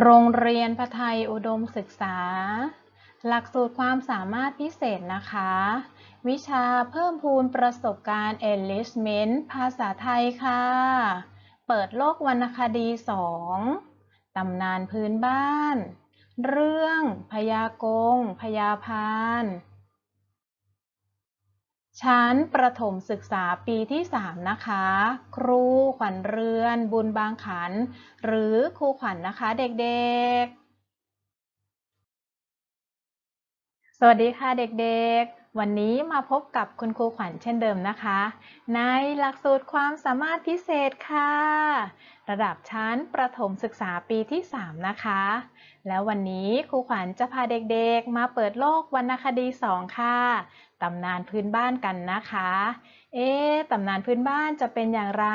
โรงเรียนพไทยอุดมศึกษา หลักสูตรความสามารถพิเศษนะคะ วิชาเพิ่มพูนประสบการณ์ enrichment ภาษาไทยค่ะ เปิดโลกวรรณคดี 2 ตำนานพื้นบ้าน เรื่องพยากงพยาพาน ชั้นประถมศึกษาปีที่ 3 นะคะ ครูขวัญเรือน บุญบางขัน หรือครูขวัญนนะคะเด็กๆ สวัสดีค่ะเด็กๆ วันนี้มาพบกับคุณครูขวัญเช่นเดิมนะคะ ในหลักสูตรความสามารถพิเศษค่ะ ระดับชั้นประถมศึกษาปีที่ 3 นะคะ แล้ววันนี้ครูขวัญจะพาเด็กๆ มาเปิดโลกวรรณคดี 2 ค่ะ ตำนานพื้นบ้านกันนะคะ เอ๊ะตำนานพื้นบ้านจะเป็นอย่างไร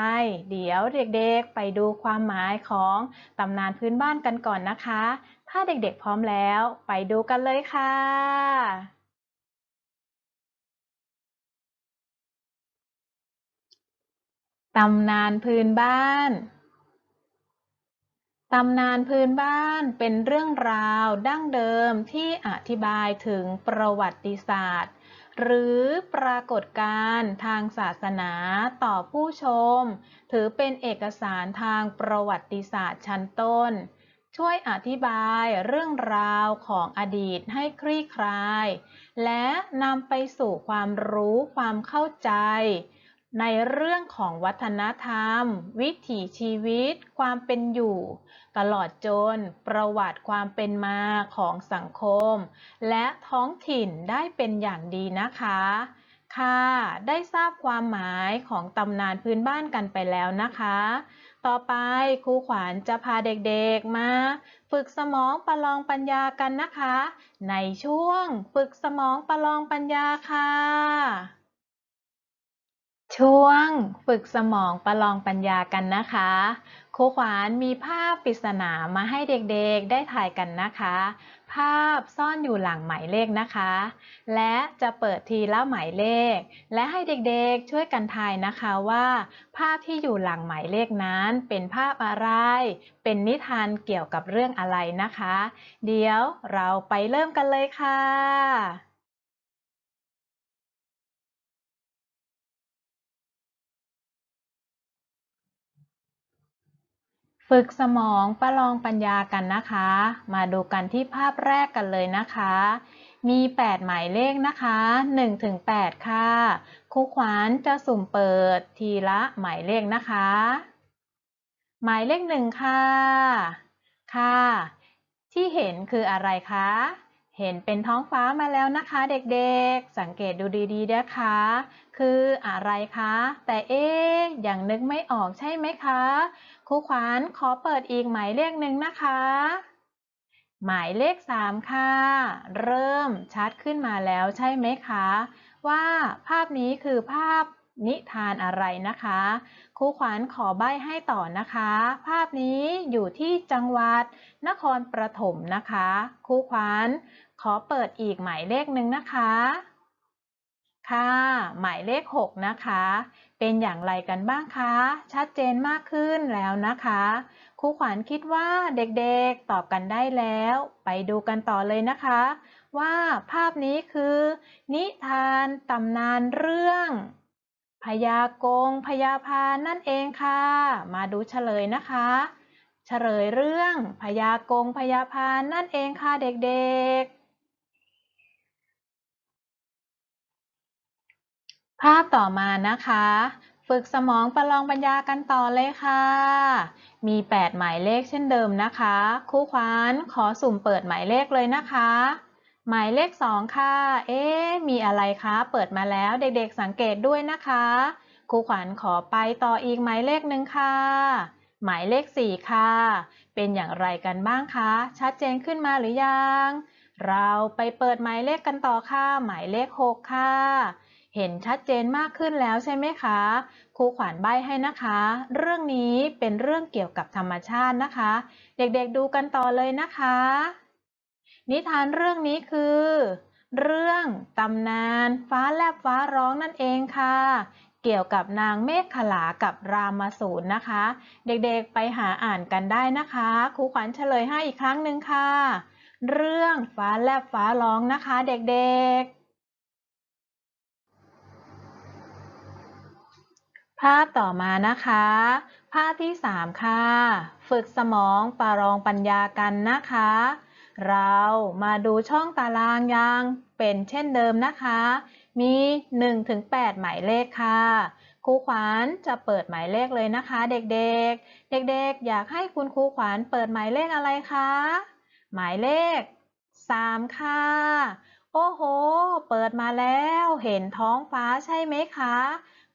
เดี๋ยวเด็กๆไปดูความหมายของตำนานพื้นบ้านกันก่อนนะคะ ถ้าเด็กๆพร้อมแล้วไปดูกันเลยค่ะตำนานพื้นบ้านตำนานพื้นบ้านเป็นเรื่องราวดั้งเดิมที่อธิบายถึงประวัติศาสตร์ หรือปรากฏการณ์ทางศาสนาต่อผู้ชม ถือเป็นเอกสารทางประวัติศาสตร์ชั้นต้น ช่วยอธิบายเรื่องราวของอดีตให้คลี่คลาย และนำไปสู่ความรู้ความเข้าใจ ในเรื่องของวัฒนธรรม วิถีชีวิต ความเป็นอยู่ ตลอดจนประวัติความเป็นมาของสังคม และท้องถิ่นได้เป็นอย่างดีนะคะ ค่ะ ได้ทราบความหมายของตำนานพื้นบ้านกันไปแล้วนะคะ ต่อไปครูขวัญจะพาเด็กๆมา ฝึกสมองประลองปัญญากันนะคะ ในช่วงฝึกสมองประลองปัญญาค่ะ ช่วงฝึกสมองประลองปัญญากันนะคะครูขวานมีภาพปริศนามาให้เด็กๆ ได้ถ่ายกันนะคะ ภาพซ่อนอยู่หลังหมายเลขนะคะ และจะเปิดทีละหมายเลข และให้เด็กๆช่วยกันทายนะคะว่า ภาพที่อยู่หลังหมายเลขนั้นเป็นภาพอะไร เป็นนิทานเกี่ยวกับเรื่องอะไรนะคะ เดี๋ยวเราไปเริ่มกันเลยค่ะ ฝึกสมองประลองปัญญากันนะคะ มาดูกันที่ภาพแรกกันเลยนะคะ มี 8 หมายเลขนะคะ1ถึง8ค่ะครูขวานจะสุ่มเปิดทีละหมายเลขนะคะ หมายเลขหนึ่งค่ะ ค่ะ ที่เห็นคืออะไรคะ เห็นเป็นท้องฟ้ามาแล้วนะคะเด็กๆ สังเกตดูดีๆนะคะ คืออะไรคะ แต่เอ๊ะยังนึกไม่ออกใช่ไหมคะครูขวานขอเปิดอีกหมายเลขหนึ่งนะคะ หมายเลขสามค่ะ เริ่มชัดขึ้นมาแล้วใช่ไหมคะ ว่าภาพนี้คือภาพนิทานอะไรนะคะครูขวานขอใบ้ให้ต่อนะคะ ภาพนี้อยู่ที่จังหวัดนครปฐมนะคะครูขวาน ขอเปิดอีกหมายเลขหนึ่งนะคะ ค่ะ หมายเลข 6 นะคะ เป็นอย่างไรกันบ้างคะ ชัดเจนมากขึ้นแล้วนะคะ ครูขวัญคิดว่าเด็กๆตอบกันได้แล้ว ไปดูกันต่อเลยนะคะ ว่าภาพนี้คือ นิทานตำนานเรื่องพญากงพญาพานนั่นเองค่ะ มาดูเฉลยนะคะ เฉลยเรื่องพญากงพญาพานนั่นเองค่ะเด็กๆ ภาพต่อมานะคะ ฝึกสมองประลองปัญญากันต่อเลยค่ะ มี 8 หมายเลขเช่นเดิมนะคะครูขวัญขอสุ่มเปิดหมายเลขเลยนะคะ หมายเลข 2 ค่ะ เอ๊มีอะไรคะ เปิดมาแล้วเด็กๆสังเกตด้วยนะคะครูขวัญขอไปต่ออีกหมายเลขหนึ่งค่ะ หมายเลข 4 ค่ะ เป็นอย่างไรกันบ้างคะ ชัดเจนขึ้นมาหรือยัง เราไปเปิดหมายเลขกันต่อค่ะ หมายเลข 6 ค่ะ เห็นชัดเจนมากขึ้นแล้วใช่ไหมคะ ครูขวัญใบให้นะคะ เรื่องนี้เป็นเรื่องเกี่ยวกับธรรมชาตินะคะ เด็กๆดูกันต่อเลยนะคะ นิทานเรื่องนี้คือ เรื่องตำนานฟ้าแลบฟ้าร้องนั่นเองค่ะ เกี่ยวกับนางเมฆขลากับรามสูรนะคะ เด็กๆไปหาอ่านกันได้นะคะ ครูขวัญเฉลยให้อีกครั้งหนึ่งค่ะ เรื่องฟ้าแลบฟ้าร้องนะคะ เด็กๆ ภาพต่อมานะคะ ภาพที่ 3 ค่ะ ฝึกสมองประลองปัญญากันนะคะ เรามาดูช่องตารางยังเป็นเช่นเดิมนะคะ มี 1-8 หมายเลขค่ะครูขวัญจะเปิดหมายเลขเลยนะคะ เด็กๆ เด็กๆ อยากให้คุณครูขวัญเปิดหมายเลขอะไรคะ หมายเลข 3 ค่ะ โอ้โห เปิดมาแล้ว เห็นท้องฟ้าใช่ไหมคะ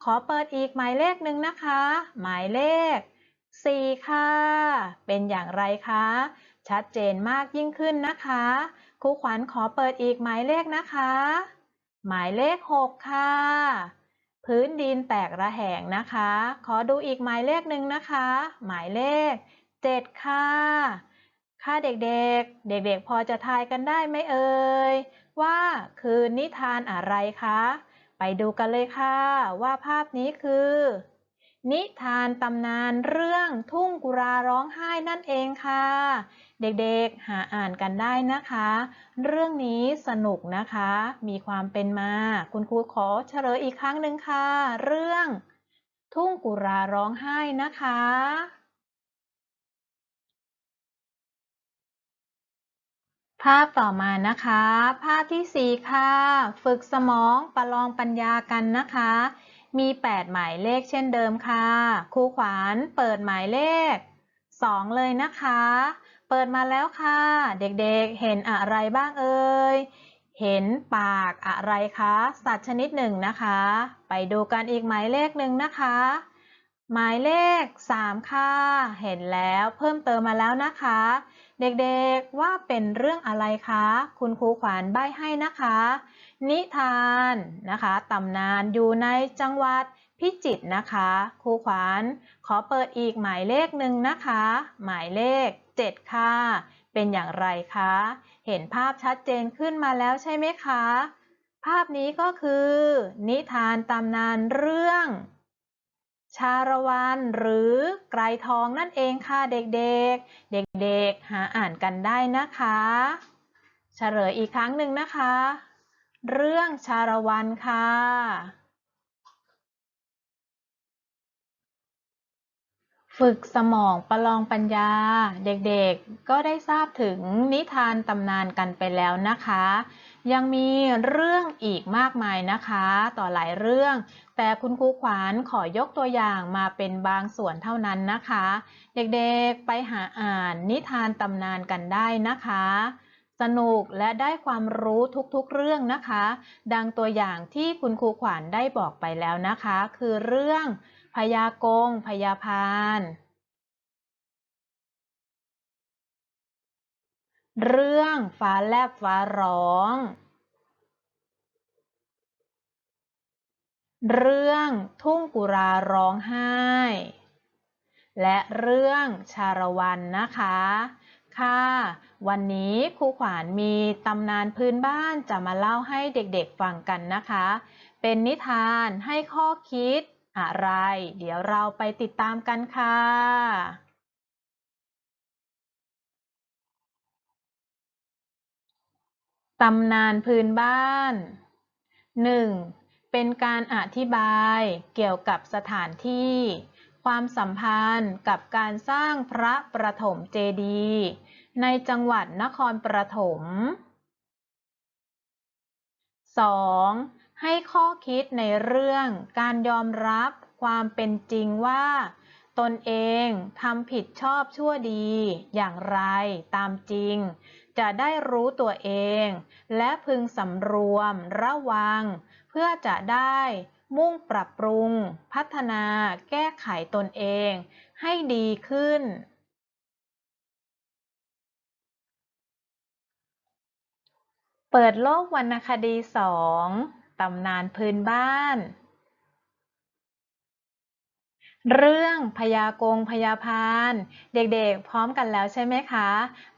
ขอเปิดอีกหมายเลขหนึ่งนะคะ หมายเลข 4 ค่ะ เป็นอย่างไรคะ ชัดเจนมากยิ่งขึ้นนะคะครูขวัญขอเปิดอีกหมายเลขนะคะ หมายเลข 6 ค่ะ พื้นดินแตกระแหงนะคะ ขอดูอีกหมายเลขหนึ่งนะคะ หมายเลข 7 ค่ะ ค่ะเด็กๆ เด็กๆ พอจะทายกันได้ไหมเอ่ยว่าคือนิทานอะไรคะ ไปดูกันเลยค่ะ ว่าภาพนี้คือ นิทานตำนานเรื่องทุ่งกุราร้องไห้นั่นเองค่ะ เด็กๆหาอ่านกันได้นะคะ เรื่องนี้สนุกนะคะ มีความเป็นมา คุณครูขอเฉลยอีกครั้งหนึ่งค่ะ เรื่อง ทุ่งกุราร้องไห้นะคะ ภาพต่อมานะคะ ภาพที่ 4 ค่ะ ฝึกสมองประลองปัญญากันนะคะ มี 8 หมายเลขเช่นเดิมค่ะครูขวานเปิดหมายเลข 2 เลยนะคะ เปิดมาแล้วค่ะ เด็กๆ เห็นอะไรบ้างเอ่ย เห็นปากอะไรคะ สัตว์ชนิดหนึ่งนะคะ ไปดูกันอีกหมายเลขหนึ่งนะคะ หมายเลข 3 ค่ะ เห็นแล้วเพิ่มเติมมาแล้วนะคะ เด็กๆว่าเป็นเรื่องอะไรคะ คุณครูขวานใบให้นะคะ นิทานนะคะตำนานอยู่ในจังหวัดพิจิตรนะคะ ครูขวานขอเปิดอีกหมายเลขหนึ่งนะคะ หมายเลข 7 ค่ะ เป็นอย่างไรคะ เห็นภาพชัดเจนขึ้นมาแล้วใช่ไหมคะ ภาพนี้ก็คือ นิทานตำนานเรื่อง ชาละวันหรือไกรทองนั่นเองค่ะเด็กๆ เด็กๆ หาอ่านกันได้นะคะเฉลยอีกครั้งหนึ่งนะคะ เรื่องชาละวันค่ะ ฝึกสมองประลองปัญญา เด็กๆ ก็ได้ทราบถึงนิทานตำนานกันไปแล้วนะคะ ยังมีเรื่องอีกมากมายนะคะ ต่อหลายเรื่อง แต่คุณครูขวานขอยกตัวอย่างมาเป็นบางส่วนเท่านั้นนะคะ เด็กๆไปหาอ่านนิทานตำนานกันได้นะคะ สนุกและได้ความรู้ทุกๆเรื่องนะคะ ดังตัวอย่างที่คุณครูขวัญได้บอกไปแล้วนะคะ คือเรื่องพยากงพยาพาน เรื่องฟ้าแลบฟ้าร้อง เรื่องทุ่งกุราร้องไห้ และเรื่องชาละวันนะคะ ค่ะ วันนี้ครูขวานมีตำนานพื้นบ้านจะมาเล่าให้เด็กๆฟังกันนะคะ เป็นนิทานให้ข้อคิดอะไร เดี๋ยวเราไปติดตามกันค่ะ ตำนานพื้นบ้าน 1. เป็นการอธิบายเกี่ยวกับสถานที่ ความสัมพันธ์กับการสร้างพระประถมเจดีย์ในจังหวัดนครปฐม 2. ให้ข้อคิดในเรื่องการยอมรับความเป็นจริงว่า ตนเองทำผิดชอบชั่วดีอย่างไรตามจริง จะได้รู้ตัวเอง และพึงสำรวม ระวัง เพื่อจะได้มุ่งปรับปรุง พัฒนา แก้ไขตนเอง ให้ดีขึ้น เปิดโลกวรรณคดีสองตำนานพื้นบ้าน เรื่องพยากงพยาพานเด็กๆ พร้อมกันแล้วใช่ไหมคะ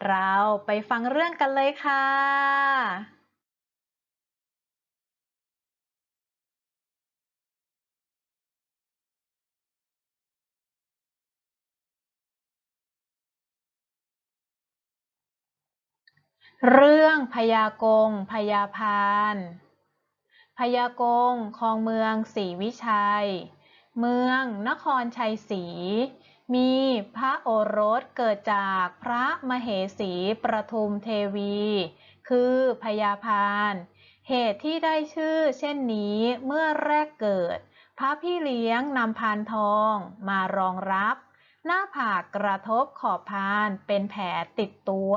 เราไปฟังเรื่องกันเลยค่ะ เรื่องพยากงพยาพานพยากงของเมืองศรีวิชัย เมืองนครชัยศรี มีพระโอรสเกิดจากพระมเหสีประทุมเทวี คือพญาพาน เหตุที่ได้ชื่อเช่นนี้เมื่อแรกเกิด พระพี่เลี้ยงนำพานทองมารองรับ หน้าผากกระทบขอบพานเป็นแผลติดตัว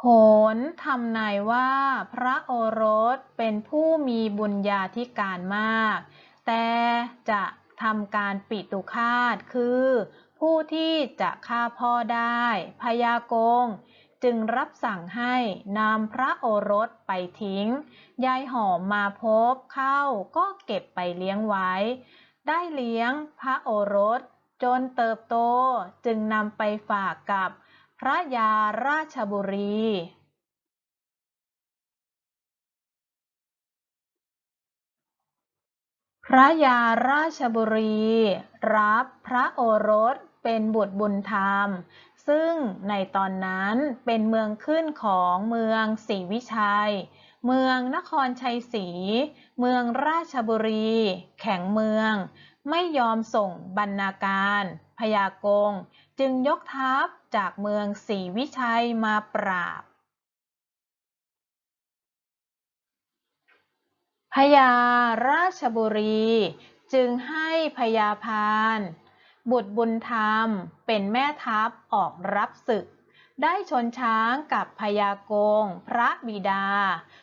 โหนทำนายว่าพระโอรสเป็นผู้มีบุญญาธิการมาก แต่จะทำการปิตุคาตคือ ผู้ที่จะฆ่าพ่อได้พญากง จึงรับสั่งให้นำพระโอรสไปทิ้ง ยายหอมมาพบเข้าก็เก็บไปเลี้ยงไว้ ได้เลี้ยงพระโอรสจนเติบโตจึงนำไปฝากกับ พระยาราชบุรีพระยาราชบุรี รับพระโอรสเป็นบุตรบุญธรรม ซึ่งในตอนนั้นเป็นเมืองขึ้นของเมืองศรีวิชัย เมืองนครชัยศรี เมืองราชบุรี แข็งเมือง ไม่ยอมส่งบรรณาการพญากง จึงยกทัพ จากเมืองศรีวิชัยมาปราบ พญาราชบุรีจึงให้พญาพานบุตรบุญธรรมเป็นแม่ทัพออกรับศึก ได้ชนช้างกับพญากง พระบิดา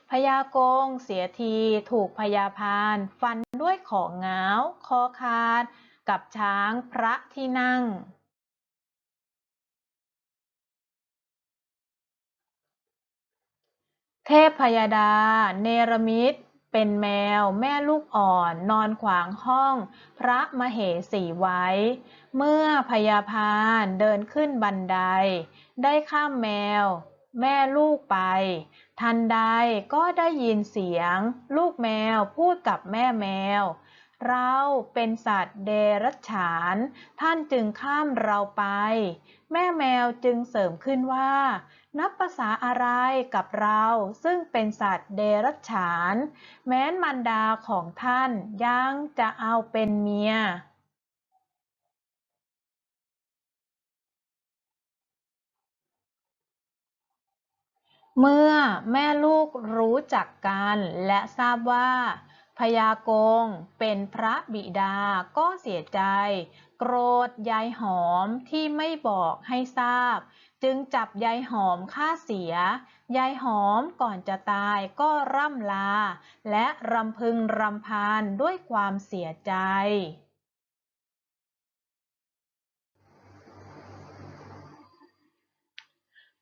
พญากงเสียทีถูกพญาพานฟันด้วยของง้าว คอขาด กับช้างพระที่นั่ง เทพพยดา เนรมิตเป็นแมว แม่ลูกอ่อน นอนขวางห้อง พระมเหสีไว้ เมื่อพยาพานเดินขึ้นบันได ได้ข้ามแมว แม่ลูกไป ทันใดก็ได้ยินเสียง ลูกแมวพูดกับแม่แมว เราเป็นสัตว์เดรัจฉาน ท่านจึงข้ามเราไป แม่แมวจึงเสริมขึ้นว่า นับภาษาอะไรกับเราซึ่งเป็นสัตว์เดรัจฉาน แม้นมารดาของท่านยังจะเอาเป็นเมียเมื่อแม่ลูกรู้จักกันและทราบว่า พญากงเป็นพระบิดาก็เสียใจ โกรธยายหอมที่ไม่บอกให้ทราบ จึงจับยายหอมฆ่าเสีย ยายหอมก่อนจะตายก็ร่ำลา และรำพึงรำพันด้วยความเสียใจ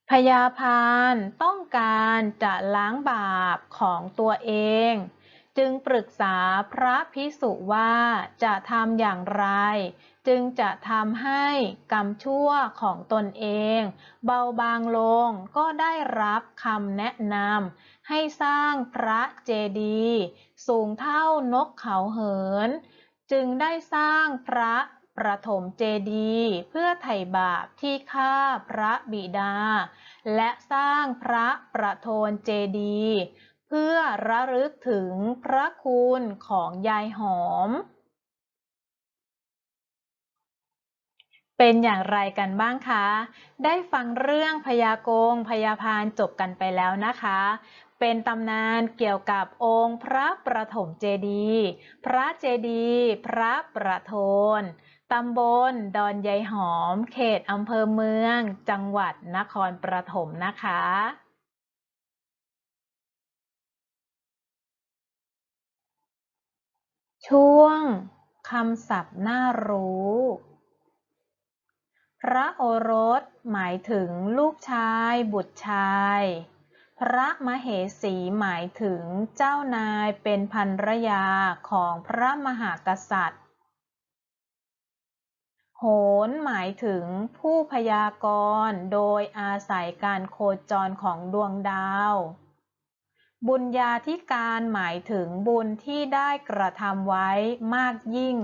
พญาพานต้องการจะล้างบาปของตัวเอง จึงปรึกษาพระพิสุว่าจะทำอย่างไร จึงจะทำให้กรรมชั่วของตนเอง เบาบางลงก็ได้รับคำแนะนำให้สร้างพระเจดีย์สูงเท่านกเขาเหิน จึงได้สร้างพระประถมเจดีย์เพื่อไถ่บาปที่ฆ่าพระบิดา และสร้างพระประโทนเจดีย์ พื่อระลึกถึงพระคุณของยายหอม เป็นอย่างไรกันบ้างคะ ได้ฟังเรื่องพญากงพญาพานจบกันไปแล้วนะคะ เป็นตำนานเกี่ยวกับองค์พระประถมเจดีย์พระเจดีย์พระประโทนตำบลดอนยายหอม เขตอำเภอเมือง จังหวัดนครปฐมนะคะ ช่วงคำศัพท์น่ารู้ พระโอรสหมายถึงลูกชาย บุตรชาย พระมเหสีหมายถึงเจ้านายเป็นภรรยาของพระมหากษัตริย์ โหนหมายถึงผู้พยากรณ์โดยอาศัยการโคจรของดวงดาว บุญญาธิการหมายถึงบุญที่ได้กระทำไว้มากยิ่ง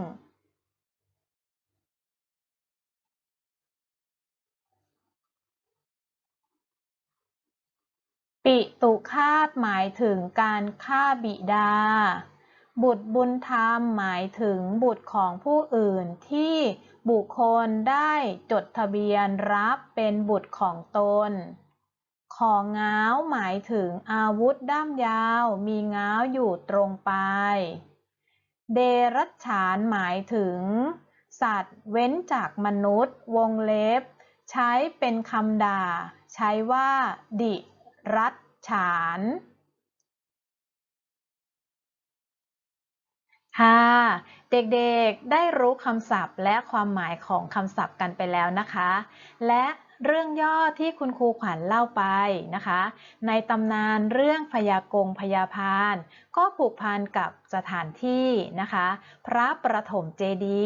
ปิตุคาตหมายถึงการฆ่าบิดา บุตรบุญธรรมหมายถึงบุตรของผู้อื่นที่บุคคลได้จดทะเบียนรับเป็นบุตรของตน ของง้าวหมายถึงอาวุธด้ามยาว มีง้าวอยู่ตรงปลาย เดรัจฉานหมายถึง สัตว์เว้นจากมนุษย์ วงเล็บ ใช้เป็นคำด่า ใช้ว่า ดิรัจฉาน ค่ะ เด็กๆได้รู้คำศัพท์และความหมายของคำศัพท์กันไปแล้วนะคะ และ เรื่องย่อที่คุณครูขวัญเล่าไปนะคะ ในตำนานเรื่องพยากงพยาพาน ก็ผูกพันกับสถานที่นะคะ พระประถมเจดี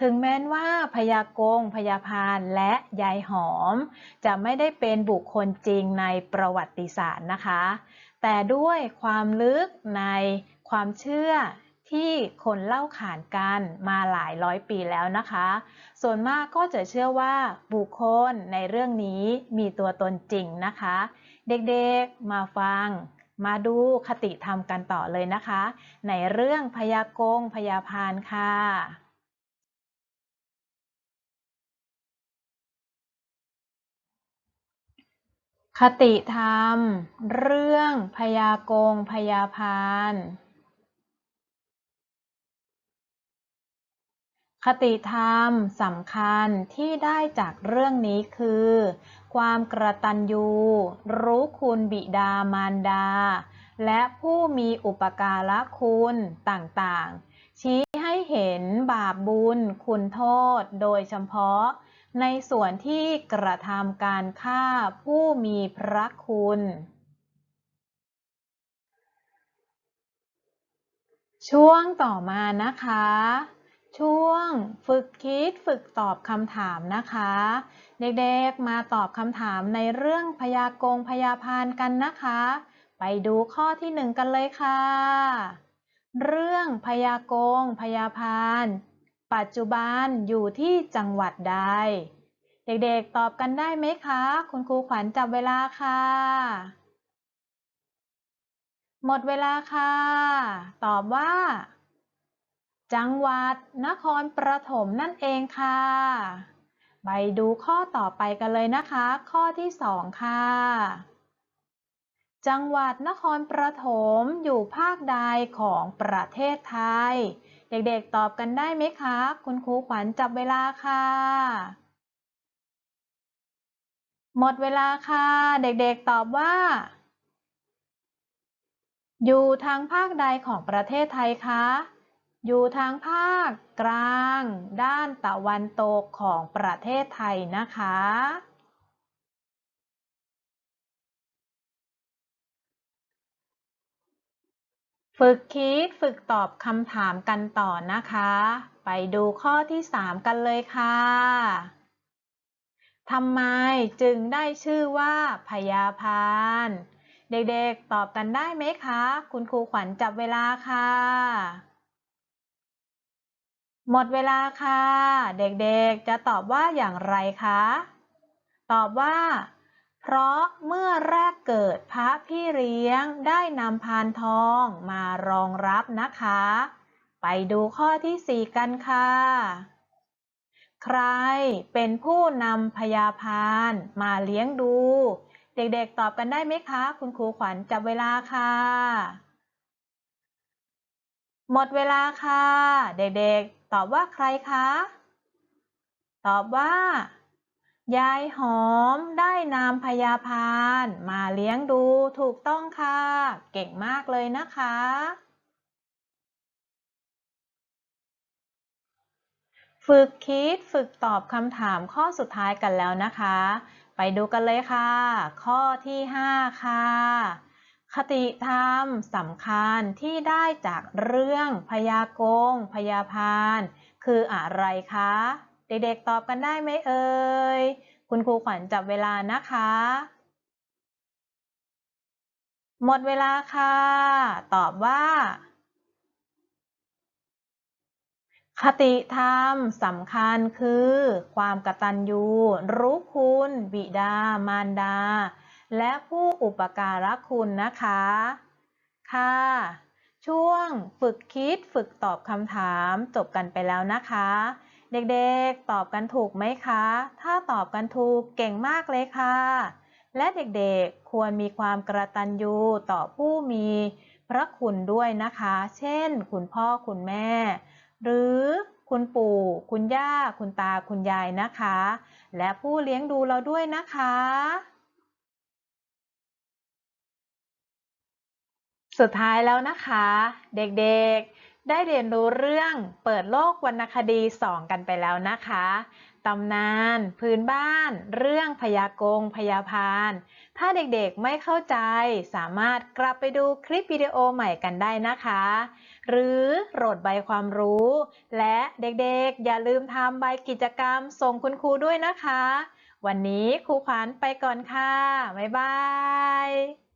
ถึงแม้ว่าพยากงพยาพานและยายหอม จะไม่ได้เป็นบุคคลจริงในประวัติศาสตร์นะคะ แต่ด้วยความลึกในความเชื่อ ที่คนเล่าขานกันมาหลายร้อยปีแล้วนะคะ ส่วนมากก็จะเชื่อว่าบุคคลในเรื่องนี้มีตัวตนจริงนะคะ เด็กๆมาฟัง มาดูคติธรรมกันต่อเลยนะคะ ในเรื่องพยากงพยาพานค่ะคติธรรม เรื่องพยากงพยาพาน คติธรรมสำคัญที่ได้จากเรื่องนี้คือ ความกระตันยูรู้คุณบิดามารดา และผู้มีอุปการะคุณต่างๆ ชี้ให้เห็นบาปบุญคุณโทษโดยเฉพาะ ในส่วนที่กระทำการฆ่าผู้มีพระคุณช่วงต่อมานะคะ ฝึกคิดฝึกตอบคำถามนะคะ เด็กๆมาตอบคำถามในเรื่องพยากงพยาพานกันนะคะ ไปดูข้อที่หนึ่งกันเลยค่ะ เรื่องพยากงพยาพานปัจจุบันอยู่ที่จังหวัดใด เด็กๆตอบกันได้ไหมคะ คุณครูขวัญจับเวลาค่ะ หมดเวลาค่ะ ตอบว่า จังหวัดนครปฐมนั่นเองค่ะ ไปดูข้อต่อไปกันเลยนะคะ ข้อที่สองค่ะ จังหวัดนครปฐมอยู่ภาคใดของประเทศไทย เด็กๆตอบกันได้ไหมคะ คุณครูขวัญจับเวลาค่ะ หมดเวลาค่ะ เด็กๆตอบว่าอยู่ทางภาคใดของประเทศไทยคะ อยู่ทางภาคกลาง ด้านตะวันตกของประเทศไทยนะคะ ฝึกคิดฝึกตอบคำถามกันต่อนะคะ ไปดูข้อที่ 3 กันเลยค่ะทำไมจึงได้ชื่อว่าพยาพาน เด็กๆตอบกันได้ไหมคะ คุณครูขวัญจับเวลาค่ะ หมดเวลาค่ะ เด็กๆ จะตอบว่าอย่างไรคะ ตอบว่า เพราะเมื่อแรกเกิดพระพี่เลี้ยงได้นำพานทองมารองรับนะคะ ไปดูข้อที่ 4 กันค่ะ ใครเป็นผู้นำพยาพานมาเลี้ยงดู เด็กๆ ตอบกันได้ไหมคะ คุณครูขวัญจับเวลาค่ะหมดเวลาค่ะ เด็กๆ ตอบว่าใครคะ ตอบว่า ยายหอมได้นำพยาพานมาเลี้ยงดูถูกต้องค่ะ เก่งมากเลยนะคะ ฝึกคิดฝึกตอบคำถามข้อสุดท้ายกันแล้วนะคะ ไปดูกันเลยค่ะ ข้อที่ 5 ค่ะ คติธรรมสำคัญที่ได้จากเรื่องพยากงพยาพานคืออะไรคะ เด็กๆตอบกันได้ไหมเอ่ย คุณครูขวัญจับเวลานะคะ หมดเวลาค่ะ ตอบว่า คติธรรมสำคัญคือ ความกตัญญูรู้คุณ บิดามารดา และผู้อุปการะคุณนะคะ ค่ะ ช่วงฝึกคิดฝึกตอบคำถามจบกันไปแล้วนะคะ เด็กๆ ตอบกันถูกไหมคะ ถ้าตอบกันถูกเก่งมากเลยค่ะ และเด็กๆ ควรมีความกระตันยูต่อผู้มีพระคุณด้วยนะคะ เช่น คุณพ่อคุณแม่ หรือคุณปู่ คุณย่า คุณตา คุณยายนะคะ และผู้เลี้ยงดูเราด้วยนะคะ สุดท้ายแล้วนะคะ เด็กๆ ได้เรียนรู้เรื่องเปิดโลกวรรณคดี2กันไปแล้วนะคะตำนาน พื้นบ้าน เรื่องพยากงพยาพาน ถ้าเด็กๆไม่เข้าใจ สามารถกลับไปดูคลิปวิดีโอใหม่กันได้นะคะ หรือโหลดใบความรู้ และเด็กๆ อย่าลืมทำใบกิจกรรมส่งคุณครูด้วยนะคะ วันนี้ครูขวัญไปก่อนค่ะ บ๊ายบาย